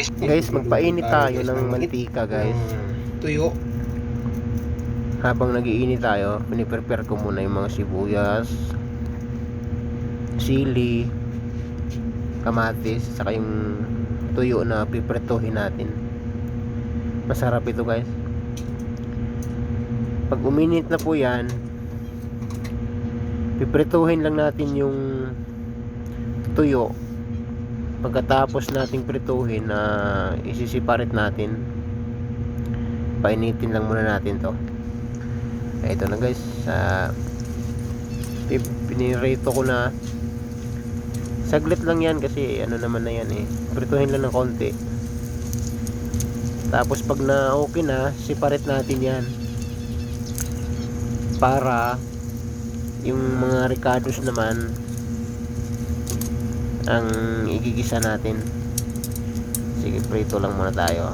Guys, magpainit tayo ng mantika guys. Tuyo. Habang nagiinit tayo, piniprepare ko muna yung mga sibuyas, sili, kamatis, saka yung tuyo na pipretohin natin. Masarap ito guys. Pag uminit na po yan, pipretohin lang natin yung tuyo. Pagkatapos nating prituhin na isisiparit natin, painitin lang muna natin to. Ito na guys, sa pinirito ko na. Saglit lang yan kasi ano naman na yan eh. Prituhin lang ng konti. Tapos pag na okay na separate natin yan. Para yung mga ricados naman ang igigisa natin. Sige prito lang muna tayo.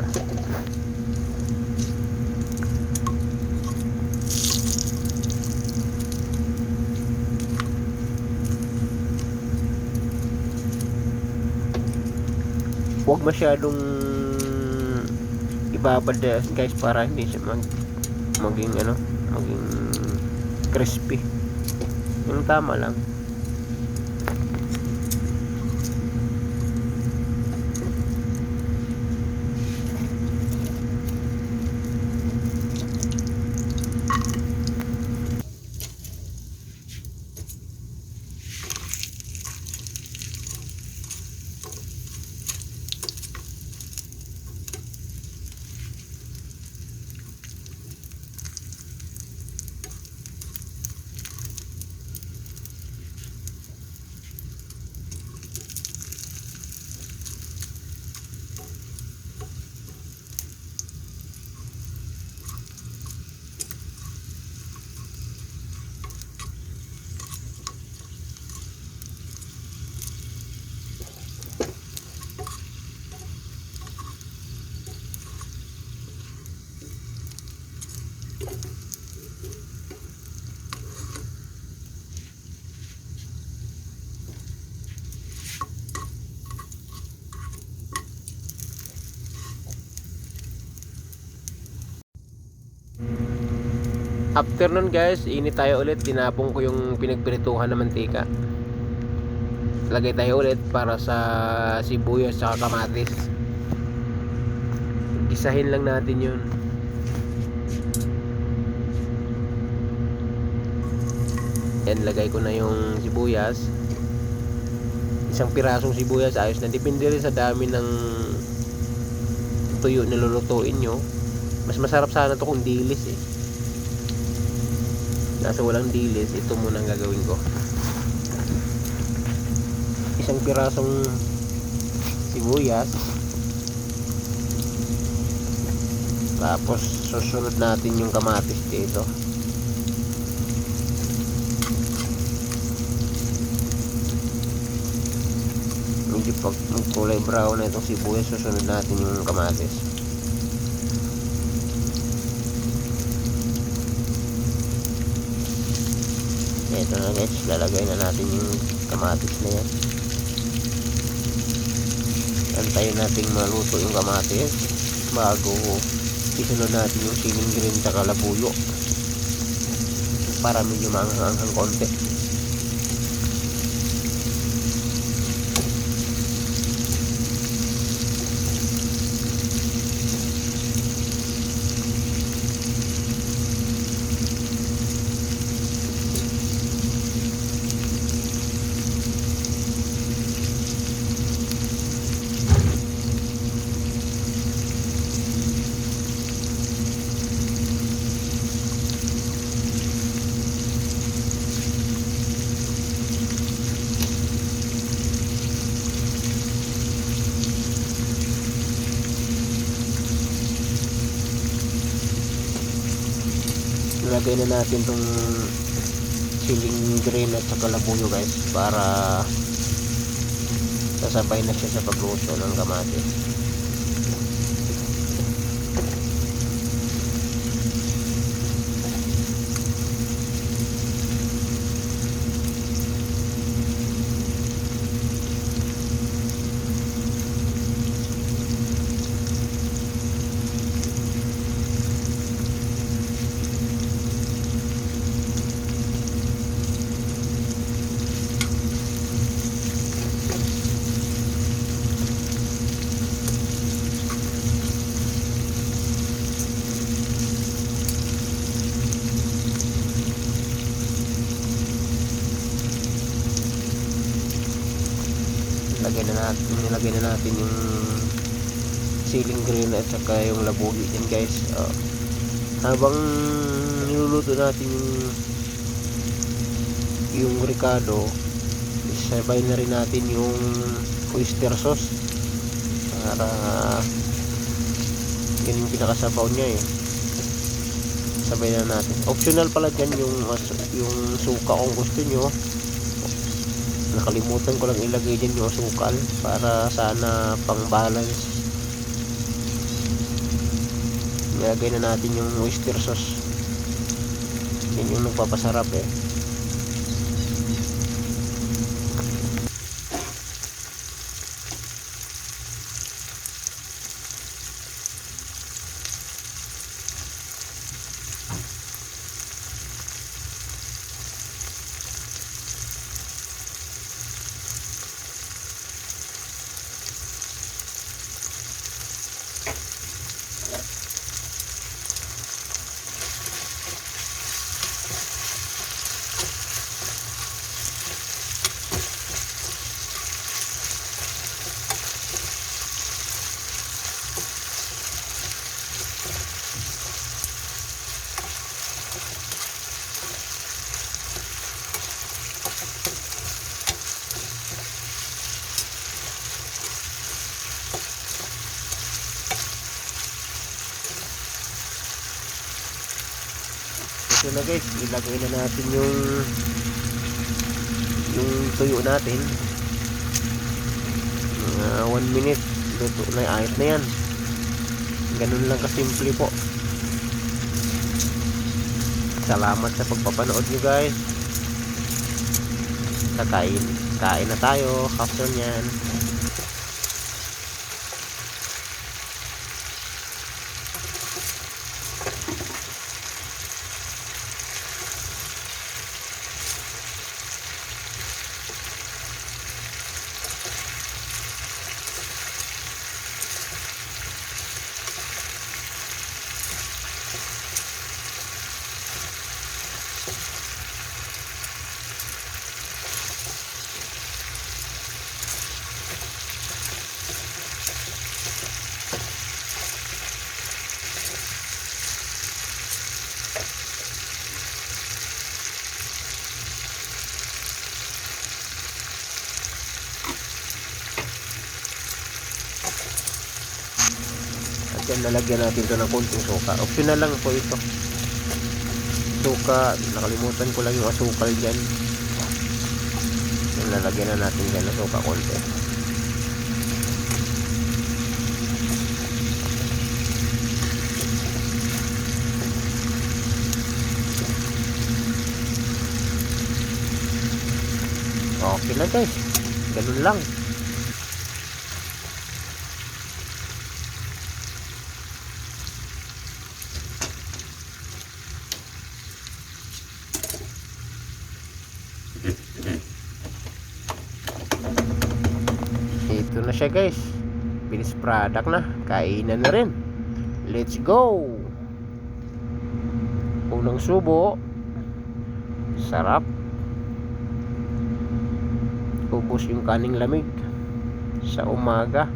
Huwag masyadong ibabad eh, guys para hindi siya mag maging ano maging crispy. Yung tama lang After nun guys, init tayo ulit. Tinapong ko yung pinagpirituhan na mantika. Lagay tayo ulit para sa sibuyas at kamatis. Gisahin lang natin yun. Yan, lagay ko na yung sibuyas. Isang pirasong sibuyas, ayos na. Depende rin sa dami ng tuyo na lulutuin nyo. Mas masarap sana to kung dilis eh. Nasa walang dilis, ito muna ang gagawin ko. Isang pirasong sibuyas. Tapos susunod natin yung kamatis dito. Medyo pag magkulay brown na itong sibuyas, susunod natin yung kamatis. Ito na guys, lalagay na natin yung kamatis na yan. Antayin natin maluto yung kamatis bago isunod natin yung siling green sa kalabuyo para medyo maanghang konti. Ilagay na natin tong siling green at saka labuyo guys para sasabay na siya sa pagluto ng kamatis. Lagay na natin nilagay na natin yung ceiling grill at saka yung labugi din guys. Oh. habang niluluto natin yung yung ricado sabay na rin natin yung oyster sauce para yun yung pinakasabaw niya eh. Sabay na natin. Optional pala dyan yung yung suka kung gusto nyo nakalimutan ko lang ilagay dyan yung asukal para sana pang balance. Nilagay na natin yung oyster sauce. Yun yung nagpapasarap eh ito na guys. Ilagay na natin yung yung tuyo natin. Mga 1 minute. Luto na ayos na yan. Ganun lang kasimple po. Salamat sa pagpapanood nyo guys. Kakain kain na tayo. After nyan lalagyan natin ito ng konting suka. Optional lang po ito. Suka, nakalimutan ko lang yung asukal dyan. Yan, lalagyan na natin dyan ng suka konti. Okay na guys. Ganun lang. Ito na siya guys. Finished product na. Kainan na rin. Let's go! Unang subo. Sarap. Ubus yung kaning lamig. Sa umaga.